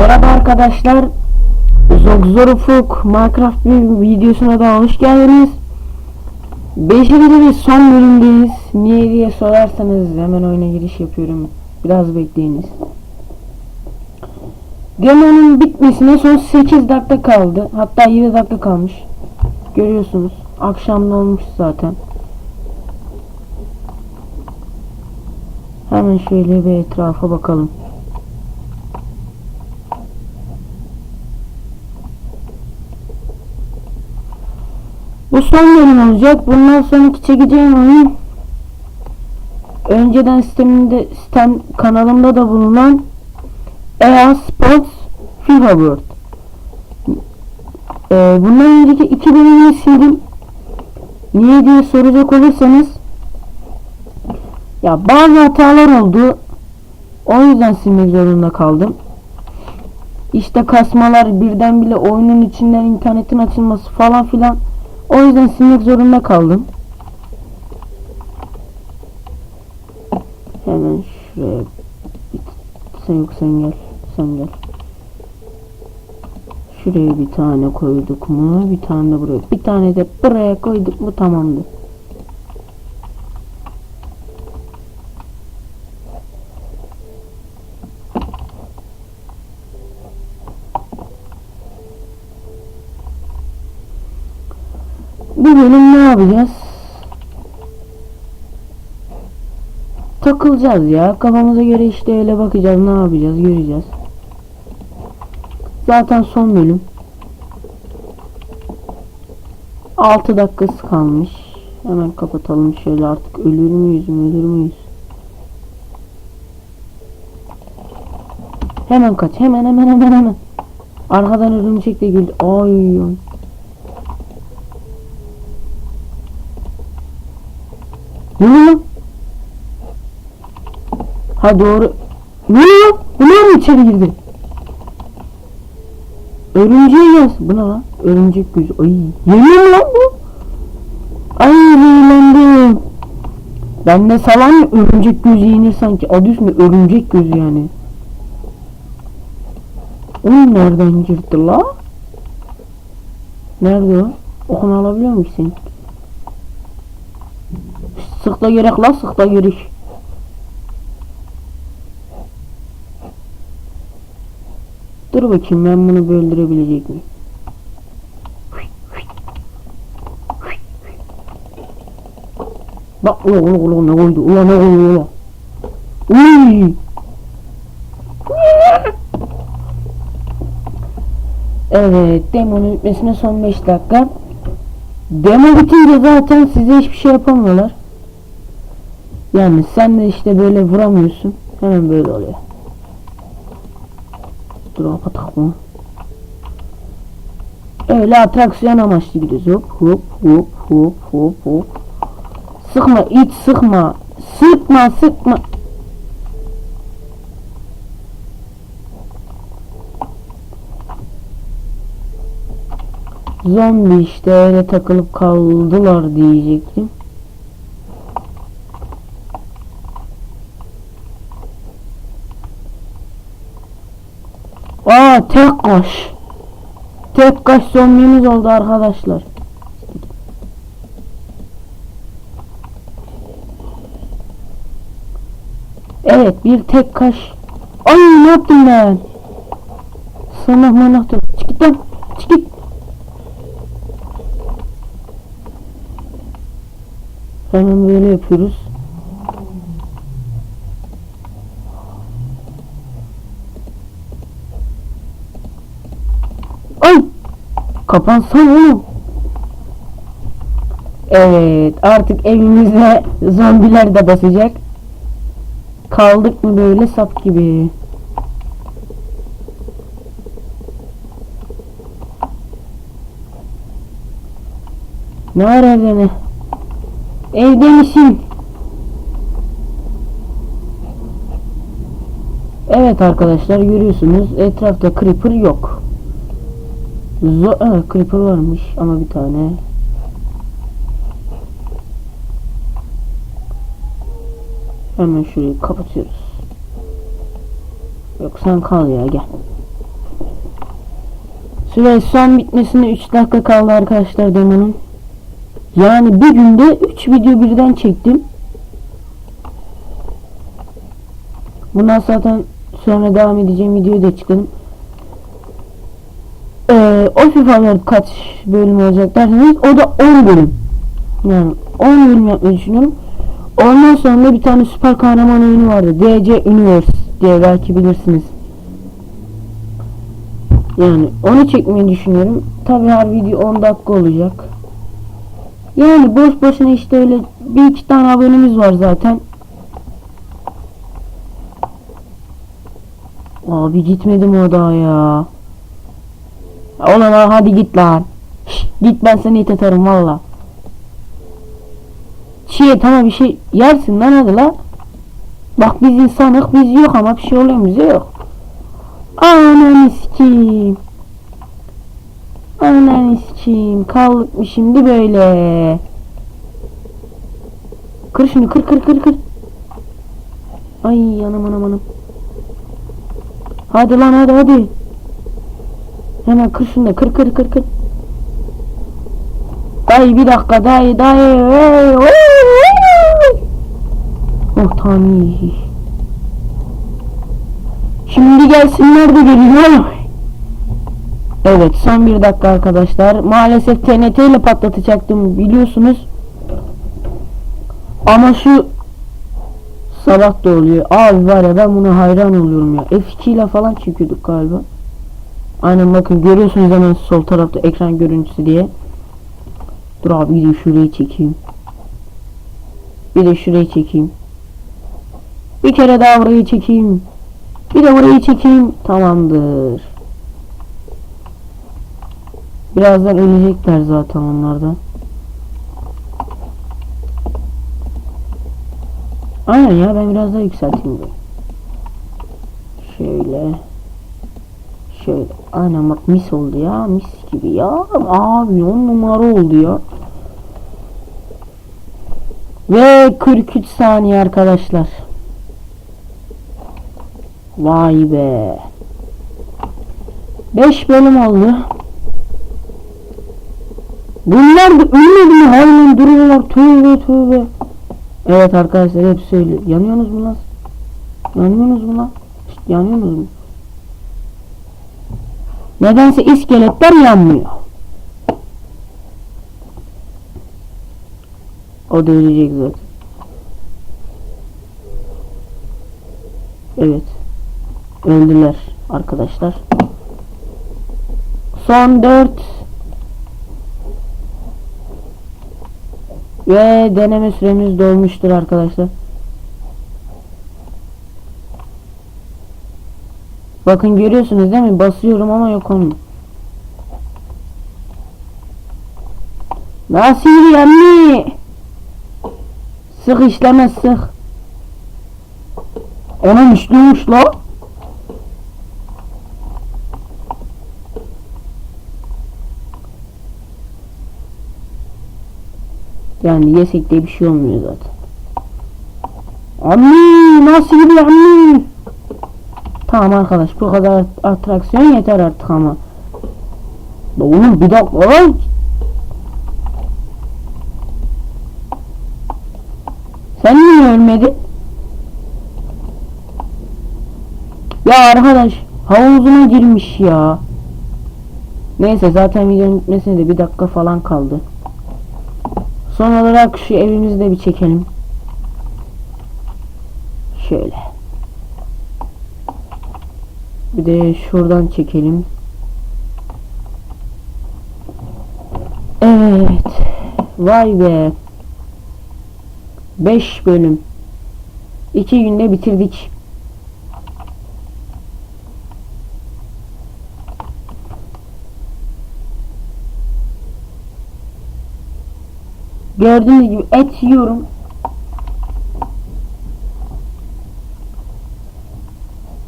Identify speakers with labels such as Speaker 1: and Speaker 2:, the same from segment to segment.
Speaker 1: Merhaba arkadaşlar. Zogzor Ufuk Minecraft bir videosuna da hoş geldiniz. Beşinci ve son bölümdeyiz. Niye diye sorarsanız hemen oyuna giriş yapıyorum. Biraz bekleyiniz. Demonun bitmesine son 8 dakika kaldı. Hatta 7 dakika kalmış. Görüyorsunuz. Akşam da olmuş zaten. Hemen şöyle bir etrafa bakalım. Bu son bölüm olacak. Bundan sonraki çekeceğim oyun önceden sisteminde sistem kanalımda da bulunan EA Sports FIFA World. Ee, bundan önceki iki bölümü sildim. Niye diye soracak olursanız ya bazı hatalar oldu. O yüzden silmek zorunda kaldım. İşte kasmalar birden bile oyunun içinden internetin açılması falan filan. O yüzden silmek zorunda kaldım. Hemen şuraya sen yok sen gel. Sen gel. Şuraya bir tane koyduk mu? Bir tane de buraya. Bir tane de buraya koyduk mu tamamdır. Bu bölüm ne yapacağız? Takılacağız ya. Kafamıza göre işte öyle bakacağız. Ne yapacağız? Göreceğiz. Zaten son bölüm. 6 dakikası kalmış. Hemen kapatalım şöyle artık. Ölür müyüz? Ölür müyüz? Hemen kaç. Hemen hemen hemen hemen. Arkadan örümcek de geldi. Ay ay. Ne lan? Ha doğru. Ne oluyor? Bu ne ara içeri girdi? Örümceğe gelsin. Bu ne lan? Örümcek gözü. Ay yeniyor mu lan bu? Ay eğlendim. Ben de salan mı örümcek gözü yenir sanki. Adı üstünde örümcek gözü yani. O nereden girdi la? Nerede o? Okunu alabiliyor musun? Sıkta gerek la sıkta gerek. Dur bakayım ben bunu böldürebilecek miyim? Bak ula ula ula ne koydu ula ne koydu ula. Uy. Evet demonun bitmesine son 5 dakika. Demo bitince zaten size hiçbir şey yapamıyorlar. Yani sen de işte böyle vuramıyorsun. Hemen böyle oluyor. Dur kapatak mı? Öyle atraksiyon amaçlı gidiyoruz. Hop hop hop hop hop hop. Sıkma hiç sıkma. Sıkma sıkma. Zombi işte öyle takılıp kaldılar diyecektim. Aa tek kaş. Tek kaş zombimiz oldu arkadaşlar. Evet bir tek kaş. Ay ne yaptım ben? Sana manah dur. Çık git. Hemen böyle yapıyoruz. Ay! Kapansana oğlum. Evet artık evimize zombiler de basacak. Kaldık mı böyle sap gibi. Ne var evde ne? Evde misin? Evet arkadaşlar görüyorsunuz etrafta creeper yok. Zo evet, creeper varmış ama bir tane. Hemen şurayı kapatıyoruz. Yok sen kal ya gel. Süre son bitmesine 3 dakika kaldı arkadaşlar demonun. Yani bir günde 3 video birden çektim. Bundan zaten sonra devam edeceğim videoyu da çıkarım. Ee, o World kaç bölüm olacak derseniz o da 10 bölüm. Yani 10 bölüm yapmayı düşünüyorum. Ondan sonra bir tane süper kahraman oyunu vardı. DC Universe diye belki bilirsiniz. Yani onu çekmeyi düşünüyorum. Tabi her video 10 dakika olacak. Yani boş boşuna işte öyle bir iki tane abonemiz var zaten. Abi gitmedim o daha ya. Ulan lan hadi git lan. Git ben seni it atarım valla. Çiğ tamam bir şey yersin lan hadi la. Bak biz insanık biz yok ama bir şey oluyor bize yok. Ananı sikeyim. Ananı sikeyim. Kaldık mı şimdi böyle? Kır şunu kır kır kır kır. Ay anam anam anam. Hadi lan hadi hadi. Hemen kır kır kır kır kır. Dayı bir dakika dayı dayı. Hey, hey, hey. Oh tamam. Şimdi gelsinler de geliyor. Evet son bir dakika arkadaşlar. Maalesef TNT ile patlatacaktım biliyorsunuz. Ama şu sabah da oluyor. Abi var ya ben buna hayran oluyorum ya. F2 ile falan çekiyorduk galiba. Aynen bakın görüyorsunuz hemen sol tarafta ekran görüntüsü diye. Dur abi de şurayı çekeyim. Bir de şurayı çekeyim. Bir kere daha burayı çekeyim. Bir de burayı çekeyim. Tamamdır. Birazdan ölecekler zaten onlardan. Aynen ya ben biraz daha yükselteyim bunu. Şöyle. Şöyle. Aynen bak mis oldu ya. Mis gibi ya. Abi on numara oldu ya. Ve 43 saniye arkadaşlar. Vay be. 5 bölüm oldu. Bunlar da ölmedi mi? Halen duruyorlar. Tövbe tövbe. Evet arkadaşlar hep söylüyor. Yanıyorsunuz mu lan? Yanıyorsunuz mu lan? Yanıyorsunuz mu? Nedense iskeletler yanmıyor. O da zaten. Evet. Öldüler arkadaşlar. Son 4 ve deneme süremiz dolmuştur arkadaşlar. Bakın görüyorsunuz değil mi? Basıyorum ama yok olmuyor. Nasıl yani? Sık işleme sık. Onun işliyormuş la. Yani yesek de bir şey olmuyor zaten. Anne nasıl anne? Tamam arkadaş bu kadar atraksiyon yeter artık ama. La Oğlum bir dakika lan. Sen niye ölmedin? Ya arkadaş havuzuna girmiş ya. Neyse zaten videonun bitmesine de bir dakika falan kaldı. Son olarak şu evimizi de bir çekelim. Şöyle. Bir de şuradan çekelim. Evet. Vay be. 5 bölüm. 2 günde bitirdik. Gördüğünüz gibi et yiyorum.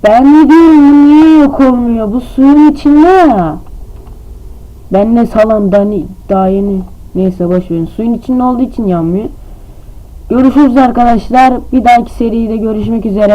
Speaker 1: Ben ne diyorum niye yok olmuyor? Bu suyun içinde ya. Ben ne salam daha, ne- daha yeni. Neyse boş verin. Suyun içinde olduğu için yanmıyor. Görüşürüz arkadaşlar. Bir dahaki seride görüşmek üzere.